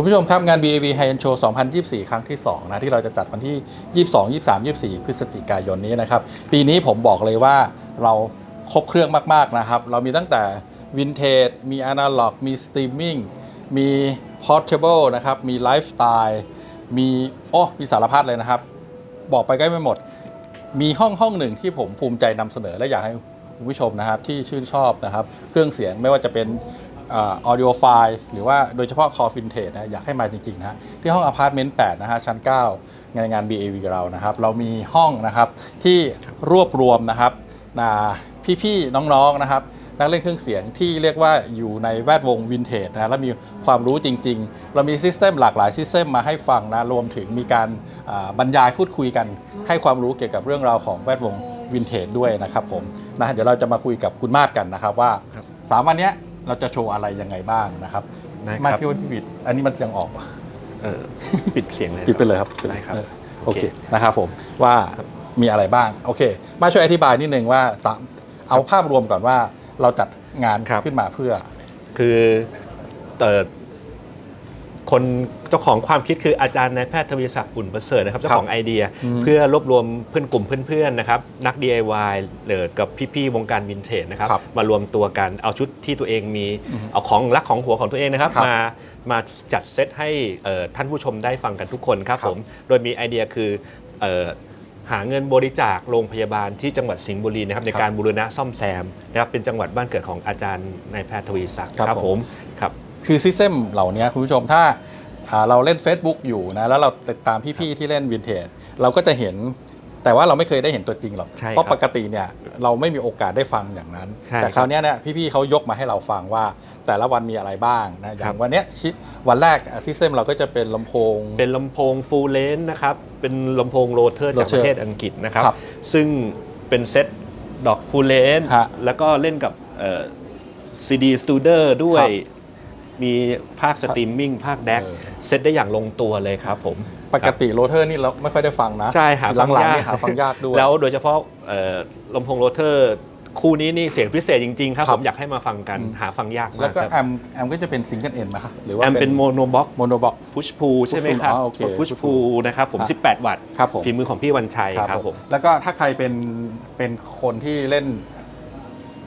คุณผู้ชมครับ งาน BAV High End Show 2024 ครั้งที่ 2 นะ ที่เราจะจัดวันที่ 22 23 24 พฤศจิกายนนี้นะครับ ปีนี้ผมบอกเลยว่าเราครบเครื่องมาก ๆ นะครับ เรามีตั้งแต่วินเทจมีอนาล็อกมีสตรีมมิ่งมีพอร์ a เบิลนะครับ มีไลฟ์สไตล์มี โอ้ มีสารพัดเลยนะครับ บอกไปใก็ไม่หมด มีห้องห้องหนึ่งที่ผมภูมิใจนำเสนอและอยากให้คุณผู้ชมนะครับที่ชื่นชอบนะครับ เครื่องเสียงไม่ว่าจะเป็น ออดิโอไฟล์หรือว่าโดยเฉพาะคอฟินเทจนะอยากให้มาจริงๆนะฮะที่ห้องอพาร์ตเมนต์8นะฮะชั้น 9 งานงาน BAV เรานะครับ เรามีห้องนะครับที่รวบรวมนะครับนะพี่ๆน้องๆนะครับนักเล่นเครื่องเสียงที่เรียกว่าอยู่ในแวดวงวินเทจนะและมีความรู้จริง ๆ เรามีซิสเต็มหลากหลายซิสเต็มมาให้ฟังนะรวมถึงมีการอ่าบรรยายพูดคุยกัน ให้ความรู้เกี่ยวกับเรื่องราวของแวดวงวินเทจด้วยนะครับผมนะเดี๋ยวเราจะมาคุยกับคุณมาดกันนะครับว่าครับสามวันเนี้ย เราจะโชว์อะไรยังไงบ้างนะครับได้ครับมาพี่ว่าพี่วิทย์อันนี้มันยังออกปะเออปิดเสียงเลยปิดไปเลยครับได้ครับ เออโอเคโอเคนะครับผมว่ามีอะไรบ้าง โอเค มาช่วยอธิบายนิดนึงว่าสามเอาภาพรวมก่อนว่าเราจัดงานครับ ขึ้นมาเพื่อ คือเอ่อ คนเจ้าของความคิดคืออาจารย์นายแพทย์ทวีศักดิ์อุ่นประเสริฐนะครับเจ้าของไอเดียอืมเพื่อรวบรวมเพื่อนกลุ่มเพื่อนๆนะครับนัก DIY หรือกับพี่ๆวงการวินเทจนะครับครับมารวมตัวกันเอาชุดที่ตัวเองมีอืมเอาของรักของหัวของตัวเองนะครับครับ มามาจัดเซตให้เอ่อท่านผู้ชมได้ฟังกันทุกคนครับครับผมโดยมีไอเดียคือเอ่อหาเงินบริจาคโรงพยาบาลที่จังหวัดสิงห์บุรีนะครับในการบูรณะซ่อมแซมนะครับเป็นจังหวัดบ้านเกิดของอาจารย์นายแพทย์ทวีศักดิ์ครับครับผผมมครับ คือซิสเต็มเหล่านี้คุณผู้ชมถ้าอ่าเราเล่น Facebook อยู่นะแล้วเราติดตามพี่ๆที่เล่นวินเทจเราก็จะเห็นแต่ว่าเราไม่เคยได้เห็นตัวจริงหรอกใช่เพราะครับปกติเนี่ยเราไม่มีโอกาสได้ฟังอย่างนั้นใช่แต่ครับคราวเนี้ยเนี่ยพี่ๆเขายกมาให้เราฟังว่า แต่ละวันมีอะไรบ้างนะอย่าครังบวันเนี้ยชิวันแรกซิสเต็มเราก็จะเป็นลำโพง เป็นลำโพงฟูลเลนนะครับ เป็นลำโพงโรเทอร์จาก Rotor ประเทศอังกฤษนะครับครับ ซึ่งเป็นเซตดอกฟูลเลนฮะแล้วก็เล่นกับซีดีสตูเดอร์ด้วครัยบ มีภาคสตรีมมิ่งภาคแดกเออเซตได้อย่างลงตัวเลยครับผม ปกติโรเทอร์นี่เราไม่ค่อยได้ฟังนะ ใช่หาฟังหลังยากๆนี่หาฟังยากด้วย แล้วโดยเฉพาะเอ่อลำโพงโรเทอร์คู่นี้นี่เสียงพิเศษจริง ๆ ครับครัผบมอยากให้มาฟังกันอืมหาฟังยากแล้มาวกก็ครับแอมแอมก็จะเป็นซิงเกิลเอ็นไหมครับหรือว่าแอมเป็นโมโนบ็อกโมโนบ็อกพุชพูใช่ไหมครับอ๋อโอเคพุช push พู pull นะครับผมครับ18 วัตต์ครับผมฝีมือของพี่วันชัยครับผมแล้วก็ถ้าใครเป็นเป็นคนที่เล่น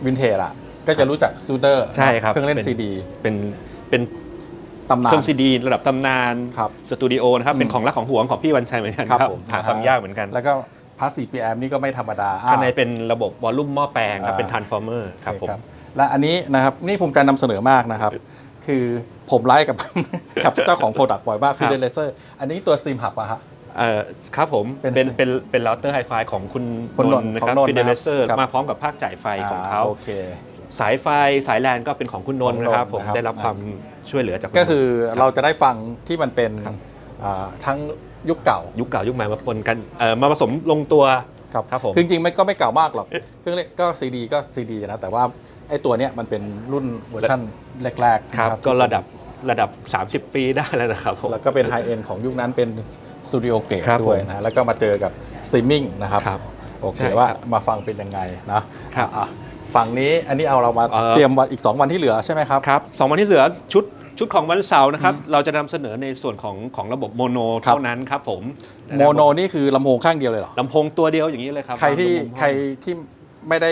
วินเทจอะก็จะรู้จักซูเดอร์ใช่ครับเครื่องเล่นเป็นซีดีเป็น เป็นตำนาเคนรื่องซีดีระดับตำนานครับสตูดิโอนะครับอืมเป็นของรักของหวงของพี่วันชัยเหมือนกันครับครับผมหานะฮะฟังยากเหมือนกันแล้วก็พาสซีพีแอมนี่ก็ไม่ธรรมดาข้างในอ่าเป็นระบบวอลลุ่มหม้อแปลงครับอ่าเป็นทรานส์ฟอร์เมอร์ครับโอเผมและอันนี้นะครับนี่ภูมิใจนำเสนอมากนะครับ คือผมไลฟ์กับกับเจ้าของโปรดักต์บ่อยมากครัฟิบเดเลเซอร์อันนี้ตัวซีมหับอะฮะเอ่อครับผมเป็นเป็นเป็นเป็นเราเตอร์ไฮไฟของคุณคุณนนท์นท์นะของครับนนท์ฟิเดเลเซอร์นะครับมาพร้อมกับภาคจ่ายไฟของเขาาโอเค สายไฟสายแลนก็เป็นของคุณนนท์ของนนท์นะครับผมนะครับได้รับความช่วยเหลือจากณนนท์ก็คือเรารับจะได้ฟังที่มันเป็นครับอ่าทั้งยุคเก่า ยุคเก่ายุคใหม่มาปนกันเอ่อมาผสมลงตัวครับครับผมคือจริงๆไม่ก็ไม่เก่ามากหรอกเครื่องเล่นก็ซีดีก็ซีดีนะแต่ว่าไอ้ตัวเนี้ยมันเป็นรุ่นเวอร์ชันแรกๆครับนะก็ระดับระดับ 30 ปีได้แล้วนะครับผมแล้วก็เป็นไฮเอ็นของยุคนั้นเป็นสตูดิโอเกรดครับด้วยผมนะแล้วก็มาเจอกับสตรีมมิ่งนะครับครับโอเคใช่ครับว่ามาฟังเป็นยังไงนะครับอะ ฝั่งนี้อันนี้เอาเรามาเอ่อ เตรียมวันอีก 2 วันที่เหลือใช่ไหมครับ ครับสองวันที่เหลือชุดชุดของวันเสาร์นะครับ เราจะนำเสนอในส่วนของของระบบโมโนครับ เท่านั้นครับผมโมโนนี่คือลำโพงข้างเดียวเลยเหรอ ลำโพงตัวเดียวอย่างนี้เลยครับใครที่ลำโพงใครที่ไม่ได้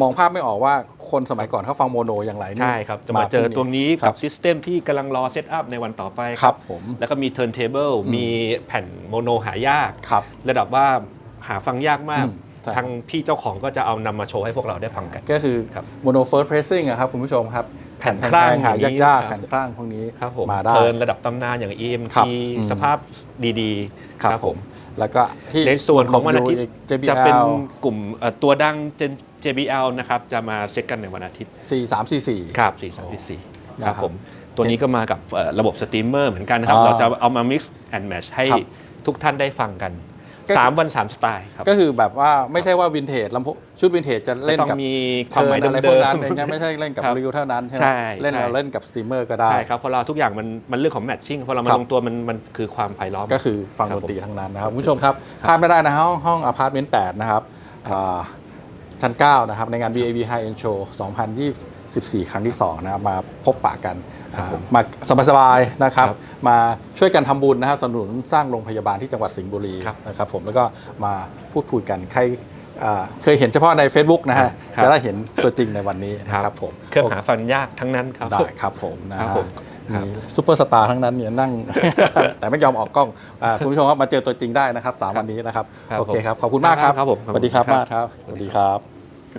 มองภาพไม่ออกว่าคนสมัยก่อนเขาฟังโมโนอย่างไรนี่ใช่ครับ จะมาเจอตัวนี้ครักับซิสเต็มที่กำลังรอเซตอัพในวันต่อไปครับผม แล้วก็มีเทิร์นเทเบิลมีแผ่นโมโนหายาก ครับ ระดับว่าหาฟังยากมาก อืมใช่ ทางพี่เจ้าของก็จะเอานำมาโชว์ให้พวกเราได้ฟังกัน ก็คือครับโมโนเฟิร์สเพรสซิ่งครับคุณผู้ชมครับ แผ่นแผ่นคลั่แพงงหาอย่างนี้ยากครับๆแผ่นคลั่งพวกนี้ครับผมมาได้เทิร์นระดับตำนานอย่าง EMT ครับอืมสภาพดีๆ ครับผมแล้วก็ที่ในส่วนของวันอาทิตย์ JBL จะเป็นกลุ่มเอ่อตัวดัง JBL นะครับจะมาเซตกันในวันอาทิตย์ 4 3 4 4 ครับ 4 3 4นะ4คครัรับบผมตัวนี้ก็มากับเอ่อระบบสตรีมเมอร์เหมือนกันนะครับอ่าเราจะเอามา mix and match ให้ครับทุกท่านได้ฟังกัน ก็3วัน3สไตล์ครับก็คือแบบว่าไม่ใช่ว่าวินเทจลำโพงชุดวินเทจจะเล่นต้องกับมีความหมายเทิร์นอะไรพเดิวกมนั้นๆอย่างเงี้ยไม่ใช่เล่นกับครับริวเท่านั้นใช่ไหมใช่เล่นใช่ เราเล่นกับสตรีมเมอร์ก็ได้ ใช่ครับเพราะเราทุกอย่างมันมันเรื่องของ matching พอเรามาครับ ลงตัวมันมันคือความไพเราะ ก็คือฟังครัดบนตรีทั้งนั้นนะครับคุณผู้ชมครับพลาดไม่ได้นะห้องห้องอพาร์ตเมนต์8นะครับอ่า ชั้น 9 นะครับ ในงาน BAV High End Show 2024ครั้งที่ 2 นะครับ มาพบปะกันครับผมมาสบายๆนะครับครับ มาช่วยกันทำบุญนะครับสนับสนุนสร้างโรงพยาบาลที่จังหวัดสิงห์บุรีครับนะครับผมแล้วก็มาพูดคุยกันใครอ่าเคยเห็นเฉพาะใน Facebook นะฮะครับจะได้เห็นตัวจริงในวันนี้นะครับผมเครื่องหาฟันยากทั้งนั้นครับได้ครับผมนะครัฮะบผ มครับมีซูเปอร์สตาร์ทั้งนั้นเนี่ยนั่ง แต่ไม่ยอมออกกล้องอ่าคุณผู้ชมครับมาเจอตัวจริงได้นะครับสามวันนี้นะครับ ครับโอเคครับ ขอบคุณมากครับครับผมสวัสดีครับขอบคุณครับมากครับสวัสดีครับ